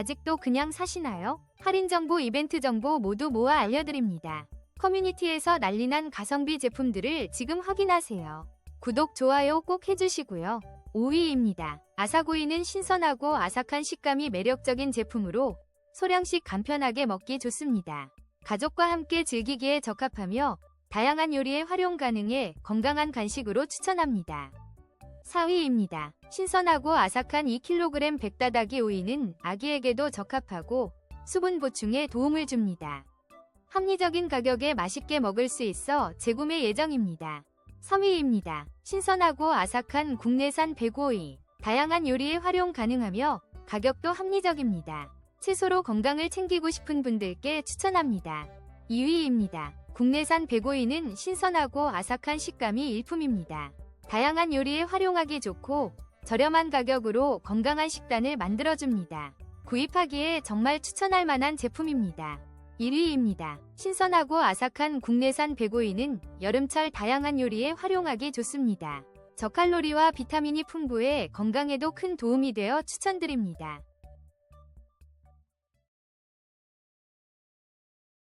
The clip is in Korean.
아직도 그냥 사시나요? 할인 정보, 이벤트 정보 모두 모아 알려드립니다. 커뮤니티에서 난리난 가성비 제품들을 지금 확인하세요. 구독, 좋아요 꼭 해주시고요. 5위입니다. 아사구이는 신선하고 아삭한 식감이 매력적인 제품으로 소량씩 간편하게 먹기 좋습니다. 가족과 함께 즐기기에 적합하며 다양한 요리에 활용 가능해 건강한 간식으로 추천합니다. 4위입니다. 신선하고 아삭한 2kg 백다다기 오이는 아기에게도 적합하고 수분 보충에 도움을 줍니다. 합리적인 가격에 맛있게 먹을 수 있어 재구매 예정입니다. 3위입니다. 신선하고 아삭한 국내산 백오이. 다양한 요리에 활용 가능하며 가격도 합리적입니다. 채소로 건강을 챙기고 싶은 분들께 추천합니다. 2위입니다. 국내산 백오이는 신선하고 아삭한 식감이 일품입니다. 다양한 요리에 활용하기 좋고 저렴한 가격으로 건강한 식단을 만들어줍니다. 구입하기에 정말 추천할 만한 제품입니다. 1위입니다. 신선하고 아삭한 국내산 백오이는 여름철 다양한 요리에 활용하기 좋습니다. 저칼로리와 비타민이 풍부해 건강에도 큰 도움이 되어 추천드립니다.